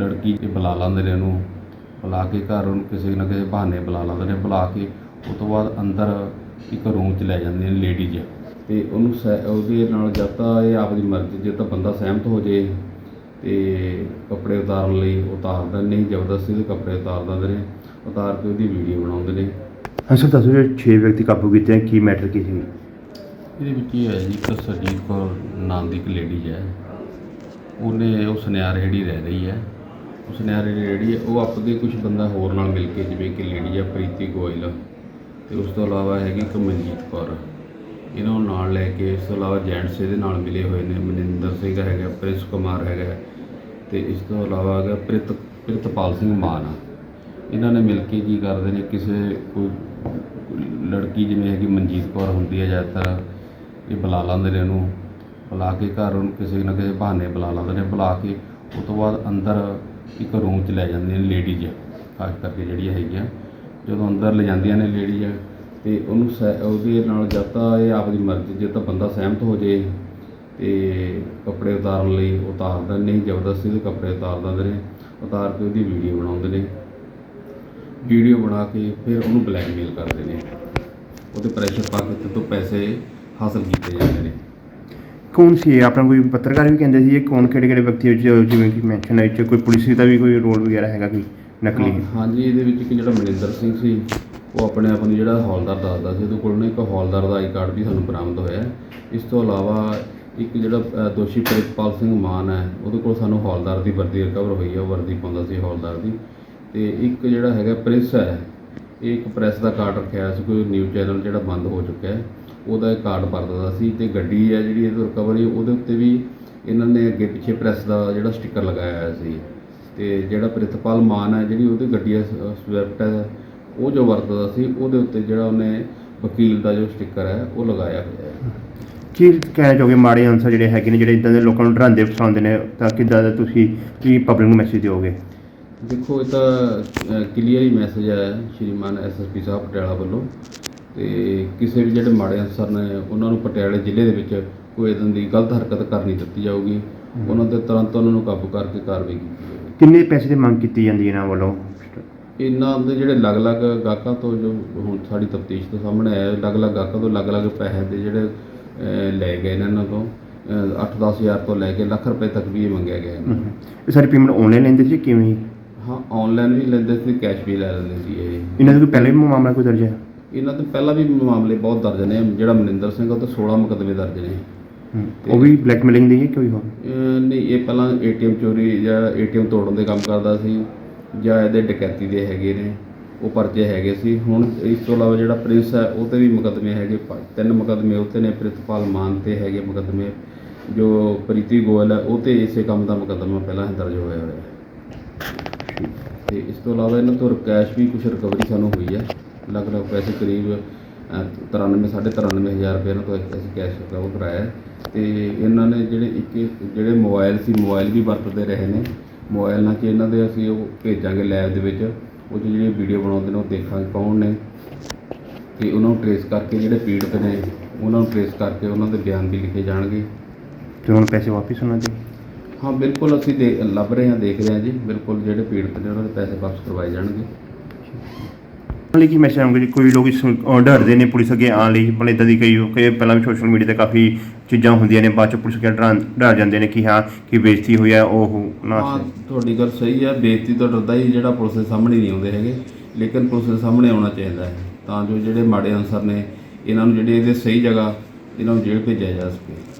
ਲੜਕੀ ਦੇ ਬੁਲਾ ਲਾਂਦੇ ਨੇ ਉਹਨੂੰ। ਬੁਲਾ ਕੇ ਘਰ ਉਹਨੂੰ ਕਿਸੇ ਨਾ ਕਿਸੇ ਬਹਾਨੇ ਬੁਲਾ ਲਾਂਦੇ ਨੇ ਬੁਲਾ ਕੇ ਉਸ ਤੋਂ ਬਾਅਦ ਅੰਦਰ ਇੱਕ ਰੂਮ 'ਚ ਲੈ ਜਾਂਦੇ ਨੇ ਲੇਡੀਜ਼ ਤੇ ਉਹਨੂੰ ਸਹਿ- ਉਹਦੇ ਨਾਲ ਜਾਂ ਤਾਂ ਇਹ ਆਪਦੀ ਮਰਜ਼ੀ ਜੇ ਤਾਂ ਬੰਦਾ ਸਹਿਮਤ ਹੋ ਜੇ ਤੇ ਕੱਪੜੇ ਉਤਾਰਨ ਲਈ ਉਤਾਰਦਾ ਨਹੀਂ ਜ਼ਬਰਦਸਤੀ ਦੇ ਕੱਪੜੇ ਉਤਾਰ ਦਿੰਦੇ ਨੇ ਉਤਾਰ ਕੇ ਉਹਦੀ ਵੀਡੀਓ ਬਣਾਉਂਦੇ ਨੇ। ਹਾਂ ਸਰ ਦੱਸੋ ਜਿਹੜੇ 6 ਵਿਅਕਤੀ ਕਾਬੂ ਕੀਤੇ ਹੈ ਕੀ ਮੈਟਰ ਕੀ ਸੀ? ਇਹਦੇ ਵਿੱਚ ਇਹ ਹੈ ਜੀ ਇੱਕ ਸਰਜੀਤ ਕੌਰ ਨਾਮ ਦੀ ਇੱਕ ਲੇਡੀ ਹੈ। ਉਹਨੇ ਉਹ ਸੁਨਿਆਰ ਜਿਹੜੀ ਰਹਿ ਰਹੀ ਹੈ। ਸੁਨਿਆਰੇ ਜਿਹੜੀ ਜਿਹੜੀ ਹੈ, ਉਹ ਆਪਦੇ ਕੁਝ ਬੰਦਾ ਹੋਰ ਨਾਲ ਮਿਲ ਕੇ, ਜਿਵੇਂ ਕਿ ਲੇਡੀ ਆ, ਪ੍ਰੀਤੀ ਗੋਇਲ। ਤੇ ਉਸ ਤੋਂ ਇਲਾਵਾ ਹੈਗੀ ਇੱਕ ਮਨਜੀਤ ਕੌਰ। ਇਹਨਾਂ ਨੂੰ ਨਾਲ ਲੈ ਕੇ ਇਸ ਤੋਂ ਇਲਾਵਾ ਜੈਂਟਸ ਇਹਦੇ ਨਾਲ ਮਿਲੇ ਹੋਏ ਨੇ, ਮਨਿੰਦਰ ਸਿੰਘ ਹੈਗਾ, ਪ੍ਰਿੰਸ ਕੁਮਾਰ ਹੈਗਾ। ਤੇ ਇਸ ਤੋਂ ਇਲਾਵਾ ਹੈਗਾ ਪ੍ਰਿਤ, ਪ੍ਰਿਤਪਾਲ ਸਿੰਘ ਮਾਨ। ਇਹਨਾਂ ਨੇ ਮਿਲ ਕੇ ਕੀ ਕਰਦੇ ਨੇ, ਕਿਸੇ ਕੋਈ ਲੜਕੀ ਜਿਵੇਂ ਹੈਗੀ ਮਨਜੀਤ ਕੌਰ ਹੁੰਦੀ ਹੈ ਜ਼ਿਆਦਾਤਰ, ਇਹ ਬੁਲਾ ਲੈਂਦੇ ਨੇ ਉਹਨੂੰ। ਬੁਲਾ ਕੇ ਘਰ ਉਹਨੂੰ ਕਿਸੇ ਨਾ ਕਿਸੇ ਬਹਾਨੇ ਬੁਲਾ ਲੈਂਦੇ ਨੇ। ਬੁਲਾ ਕੇ ਉਸ ਤੋਂ ਬਾਅਦ ਅੰਦਰ ਇੱਕ ਰੂਮ 'ਚ ਲੈ ਜਾਂਦੇ ਨੇ ਲੇਡੀਜ਼ ਖਾਸ ਕਰਕੇ ਜਿਹੜੀਆਂ ਹੈਗੀਆਂ। ਜਦੋਂ ਅੰਦਰ ਲੈ ਜਾਂਦੀਆਂ ਨੇ ਲੇਡੀਜ਼ ਤੇ ਉਹਨੂੰ ਸਹਿ- ਉਹਦੇ ਨਾਲ ਜਾਂ ਤਾਂ ਇਹ ਆਪਦੀ ਮਰਜ਼ੀ ਜੇ ਤਾਂ ਬੰਦਾ ਸਹਿਮਤ ਹੋ ਜੇ, ਤੇ ਕੱਪੜੇ ਉਤਾਰਨ ਲਈ ਉਤਾਰਦਾ ਨਹੀਂ, ਜ਼ਬਰਦਸਤੀ ਦੇ ਕੱਪੜੇ ਉਤਾਰ ਦਿੰਦੇ ਨੇ ਉਤਾਰ ਕੇ ਉਹਦੀ ਵੀਡੀਓ ਬਣਾਉਂਦੇ ਨੇ। ਵੀਡੀਓ ਬਣਾ ਕੇ ਫਿਰ ਉਹਨੂੰ ਬਲੈਕਮੇਲ ਕਰਦੇ ਨੇ। ਉਹਦੇ ਪ੍ਰੈਸ਼ਰ ਪਾ ਕੇ ਤੇ ਤੋਂ ਪੈਸੇ ਹਾਸਲ ਕੀਤੇ ਜਾਂਦੇ ਨੇ। ਕੌਣ ਸੀ ਇਹ? ਆਪਣਾ ਕੋਈ ਪੱਤਰਕਾਰ ਵੀ ਕਹਿੰਦੇ ਸੀ ਇਹ ਕੌਣ ਕਿਹੜੇ ਕਿਹੜੇ ਵਿਅਕਤੀ ਵਿੱਚ ਜਿਵੇਂ ਕਿ ਮੈਂਸ਼ਨ ਹੈ ਵਿੱਚ ਕੋਈ ਪੁਲਿਸ ਦਾ ਵੀ ਕੋਈ ਰੋਲ ਵਗੈਰਾ ਹੈਗਾ ਕੋਈ ਨਕਲੀ? ਹਾਂਜੀ ਇਹਦੇ ਵਿੱਚ ਇੱਕ ਜਿਹੜਾ ਮਨਿੰਦਰ ਸਿੰਘ ਸੀ ਉਹ ਆਪਣੇ ਆਪ ਨੂੰ ਜਿਹੜਾ ਹੌਲਦਾਰ ਦੱਸਦਾ ਸੀ ਉਹਦੇ ਕੋਲ ਨਾ ਇੱਕ ਹੌਲਦਾਰ ਦਾ ਆਈ ਕਾਰਡ ਵੀ ਸਾਨੂੰ ਬਰਾਮਦ ਹੋਇਆ ਹੈ। ਇਸ ਤੋਂ ਇਲਾਵਾ ਇੱਕ ਜਿਹੜਾ ਅ, ਦੋਸ਼ੀ ਪ੍ਰਿਤਪਾਲ ਸਿੰਘ ਮਾਨ ਹੈ ਉਹਦੇ ਕੋਲ ਸਾਨੂੰ ਹੌਲਦਾਰ ਦੀ ਵਰਦੀ ਰਿਕਵਰ ਹੋਈ ਹੈ ਉਹ ਵਰਦੀ ਪਾਉਂਦਾ ਸੀ ਹੌਲਦਾਰ ਦੀ। ਤੇ ਇੱਕ ਜਿਹੜਾ ਹੈਗਾ ਪ੍ਰਿੰਸ ਹੈ ਇਹ ਇੱਕ ਪ੍ਰੈਸ ਦਾ ਕਾਰਡ ਰੱਖਿਆ ਹੋਇਆ ਸੀ ਕੋਈ ਨਿਊਜ਼ ਚੈਨਲ ਜਿਹੜਾ ਬੰਦ ਹੋ ਚੁੱਕਿਆ ਹੈ। ਉਹਦਾ ਕਾਰਡ ਵਰਤਦਾ ਸੀ ਤੇ ਗੱਡੀ ਹੈ ਜਿਹੜੀ ਇਹ ਰਿਕਵਰ ਉਹਦੇ ਉੱਤੇ ਵੀ ਇਹਨਾਂ ਨੇ ਅੱਗੇ ਪਿੱਛੇ ਪ੍ਰੈਸ ਦਾ ਜਿਹੜਾ ਸਟicker ਲਗਾਇਆ ਹੋਇਆ ਸੀ। ਤੇ ਜਿਹੜਾ ਪ੍ਰਿਤਪਾਲ ਮਾਨ ਹੈ ਜਿਹੜੀ ਉਹਦੀ ਗੱਡੀ ਹੈ ਸਵਿਫਟ ਹੈ ਉਹ ਜੋ ਵਰਤਦਾ ਸੀ ਉਹਦੇ ਉੱਤੇ ਜਿਹੜਾ ਉਹਨੇ ਵਕੀਲ ਦਾ ਜੋ ਸਟicker ਹੈ ਉਹ ਲਗਾਇਆ ਹੋਇਆ ਹੈ। ਕੀ ਕਹਿਣਾ ਚਾਹੋਗੇ ਮਾੜੇ ਅਨਸਰ ਜਿਹੜੇ ਹੈਗੇ ਨੇ ਜਿਹੜੇ ਇਦਾਂ ਦੇ ਲੋਕਾਂ ਨੂੰ ਡਰਾਉਂਦੇ ਫਸਾਉਂਦੇ ਨੇ ਤਾਂ ਕਿੱਦਾਂ ਦਾ ਤੁਸੀਂ ਕੀ ਪਬਲਿਕ ਨੂੰ ਮੈਸੇਜ ਦਿਓਗੇ? ਦੇਖੋ ਇਹ ਤਾਂ ਕਲੀਅਰ ਹੀ ਮੈਸੇਜ ਹੈ ਸ਼੍ਰੀਮਾਨ ਐਸਐਸਪੀ ਸਾਹਿਬ ਪਟਿਆਲਾ ਵੱਲੋਂ। ਤੇ ਕਿਸੇ ਵੀ ਜਿਹੜੇ ਮਾੜੇ ਅਨਸਰ ਨੇ ਉਹਨਾਂ ਨੂੰ ਪਟਿਆਲੇ ਜ਼ਿਲ੍ਹੇ ਦੇ ਵਿੱਚ ਕੋਈ ਇਦਾਂ ਦੀ ਗਲਤ ਹਰਕਤ ਕਰਨੀ ਦਿੱਤੀ ਜਾਊਗੀ। ਉਹਨਾਂ ਤੇ ਤੁਰੰਤ ਉਹਨਾਂ ਨੂੰ ਕਾਬੂ ਕਰਕੇ ਕਾਰਵਾਈ ਕੀਤੀ ਜਾਊਗੀ। ਕਿੰਨੇ ਪੈਸੇ ਦੀ ਮੰਗ ਕੀਤੀ ਜਾਂਦੀ ਹੈ ਇਹਨਾਂ ਵੱਲੋਂ? ਇਹਨਾਂ ਦੇ ਜਿਹੜੇ ਅਲੱਗ-ਅਲੱਗ ਗਾਹਕਾਂ ਤੋਂ ਜੋ ਹੁਣ ਸਾਡੀ ਤਫਤੀਸ਼ ਤੋਂ ਸਾਹਮਣੇ ਆਇਆ ਅਲੱਗ-ਅਲੱਗ ਗਾਹਕਾਂ ਤੋਂ ਅਲੱਗ-ਅਲੱਗ ਪੈਸੇ ਦੇ ਜਿਹੜੇ ਲੈ ਗਏ ਇਹਨਾਂ ਤੋਂ। 8-10 ਹਜ਼ਾਰ ਤੋਂ ਲੈ ਕੇ ਲੱਖ ਰੁਪਏ ਤੱਕ ਵੀ ਇਹ ਮੰਗਿਆ ਗਿਆ ਹੈ। ਹਮ। ਇਹ ਸਾਰੀ ਪੇਮੈਂਟ ਆਨਲਾਈਨ ਲੈਂਦੇ ਸੀ ਕਿਵੇਂ? ਹਾਂ ਆਨਲਾਈਨ ਵੀ ਲੈਂਦੇ ਸੀ ਕੈਸ਼ ਵੀ ਲੈ ਲੈਂਦੇ ਸੀ ਇਹ। ਇਹਨਾਂ ਦਾ ਕੋਈ ਪਹਿਲੇ ਵੀ ਮਾਮਲਾ ਕੋਈ ਦਰਜ ਹੈ? ਇਹਨਾਂ ਤੋਂ ਪਹਿਲਾਂ ਵੀ ਮਾਮਲੇ ਬਹੁਤ ਦਰਜ ਨੇ ਜਿਹੜਾ ਮਨਿੰਦਰ ਸਿੰਘ ਉਹ ਤੇ 16 ਮੁਕੱਦਮੇ ਦਰਜ ਨੇ। ਉਹ ਵੀ ਬਲੈਕਮੇਲਿੰਗ ਦੀ ਹੈ ਕੋਈ ਹੋਰ? ਅਹ ਨਹੀਂ ਇਹ ਪਹਿਲਾਂ ਏਟੀਐਮ ਚੋਰੀ ਜਾਂ ਏਟੀਐਮ ਤੋੜਨ ਦੇ ਕੰਮ ਕਰਦਾ ਸੀ ਜਾਂ ਇਹਦੇ ਡਕੈਤੀ ਦੇ ਹੈਗੇ ਨੇ ਉਹ ਪਰਚੇ ਹੈਗੇ ਸੀ। ਹੁਣ ਇਸ ਤੋਂ ਇਲਾਵਾ ਜਿਹੜਾ ਪ੍ਰਿੰਸ ਹੈ ਉਹ ਤੇ ਵੀ ਮੁਕੱਦਮੇ ਹੈਗੇ ਤਿੰਨ ਮੁਕੱਦਮੇ ਉੱਤੇ ਨੇ ਪ੍ਰਿਤਪਾਲ ਮਾਨ ਤੇ ਹੈਗੇ ਮੁਕੱਦਮੇ। ਜੋ ਪ੍ਰੀਤੀ ਗੋਇਲ ਹੈ ਉਹ ਤੇ ਇਸੇ ਕੰਮ ਦਾ ਮੁਕੱਦਮਾ ਪਹਿਲਾਂ ਹੀ ਦਰਜ ਹੋਇਆ ਹੋਇਆ ਹੈ। ਤੇ ਇਸ ਤੋਂ ਇਲਾਵਾ ਇਹਨਾਂ ਤੋਂ ਕੈਸ਼ ਵੀ ਕੁਝ ਰਿਕਵਰੀ ਸਾਨੂੰ ਹੋਈ ਹੈ। ਲਗਭਗ ਪੈਸੇ ਕਰੀਬ ਅਹ, 93 93500 ਹਜ਼ਾਰ ਰੁਪਏ ਇਹਨਾਂ ਤੋਂ ਅਸੀਂ ਕੈਸ਼ ਰਿਕਵਰ ਕਰਾਇਆ। ਤੇ ਇਹਨਾਂ ਨੇ ਜਿਹੜੇ ਇੱਕ ਜਿਹੜੇ ਮੋਬਾਈਲ ਸੀ ਮੋਬਾਈਲ ਵੀ ਵਰਤਦੇ ਰਹੇ ਨੇ। ਮੋਬਾਈਲ ਨਾਲ ਕਿ ਇਹਨਾਂ ਦੇ ਅਸੀਂ ਉਹ ਭੇਜਾਂਗੇ ਲੈਬ ਦੇ ਵਿੱਚ। ਉਹ ਜਿਹੜੀ ਵੀਡੀਓ ਬਣਾਉਂਦੇ ਨੇ ਉਹ ਦੇਖਾਂਗੇ ਕੌਣ ਨੇ। ਤੇ ਉਹਨਾਂ ਨੂੰ ਟਰੇਸ ਕਰਕੇ ਜਿਹੜੇ ਪੀੜਤ ਨੇ ਉਹਨਾਂ ਨੂੰ ਟਰੇਸ ਕਰਕੇ ਉਹਨਾਂ ਦੇ ਬਿਆਨ ਵੀ ਲਿਖੇ ਜਾਣਗੇ। ਤੇ ਹੁਣ ਪੈਸੇ ਵਾਪਸ ਉਹਨਾਂ ਦੇ? ਹਾਂ ਬਿਲਕੁਲ ਅਸੀਂ ਦੇ ਲੱਭ ਰਹੇ ਹਾਂ ਦੇਖ ਰਹੇ ਹਾਂ ਜੀ। ਬਿਲਕੁਲ ਜਿਹੜੇ ਪੀੜਤ ਨੇ ਉਹਨਾਂ ਦੇ ਪੈਸੇ ਵਾਪਸ ਕਰਵਾਏ ਜਾਣਗੇ। ਲਈ ਕੀ ਮੈਸੇਜ ਆਉਂਗੇ ਜੀ? ਕੋਈ ਲੋਕ ਇਸ ਨੂੰ ਅਹ ਡਰਦੇ ਨੇ ਪੁਲਿਸ ਅੱਗੇ ਆਉਣ ਲਈ ਮਤਲਬ ਇਦਾਂ ਦੀ ਕਈ ਕਈ ਪਹਿਲਾਂ ਵੀ ਸੋਸ਼ਲ ਮੀਡੀਆ ਤੇ ਕਾਫੀ ਚੀਜ਼ਾਂ ਹੁੰਦੀਆਂ ਨੇ ਬਾਅਦ ਚ ਪੁਲਿਸ ਅੱਗੇ ਡਰਾਂ ਡਰ ਜਾਂਦੇ ਨੇ ਕਿ ਹਾਂ ਕਿ ਬੇਇੱਜ਼ਤੀ ਹੋਈ ਹੈ ਉਹ ਨਾ ਹਾਂ ਤੁਹਾਡੀ ਗੱਲ ਸਹੀ ਹੈ ਬੇਇੱਜ਼ਤੀ ਤੋਂ ਡਰਦਾ ਹੀ ਜਿਹੜਾ ਪੁਲਿਸ ਦੇ ਸਾਹਮਣੇ ਨਹੀਂ ਆਉਂਦੇ ਹੈਗੇ ਲੇਕਿਨ ਪੁਲਿਸ ਦੇ ਸਾਹਮਣੇ ਆਉਣਾ ਚਾਹੀਦਾ ਹੈ। ਤਾਂ ਜੋ ਜਿਹੜੇ ਮਾੜੇ ਅਨਸਰ ਨੇ ਇਹਨਾਂ ਨੂੰ ਜਿਹੜੇ ਇਹਦੇ ਸਹੀ ਜਗ੍ਹਾ ਇਹਨਾਂ ਨੂੰ ਜੇਲ੍ਹ ਭੇਜਿਆ ਜਾ ਸਕੇ।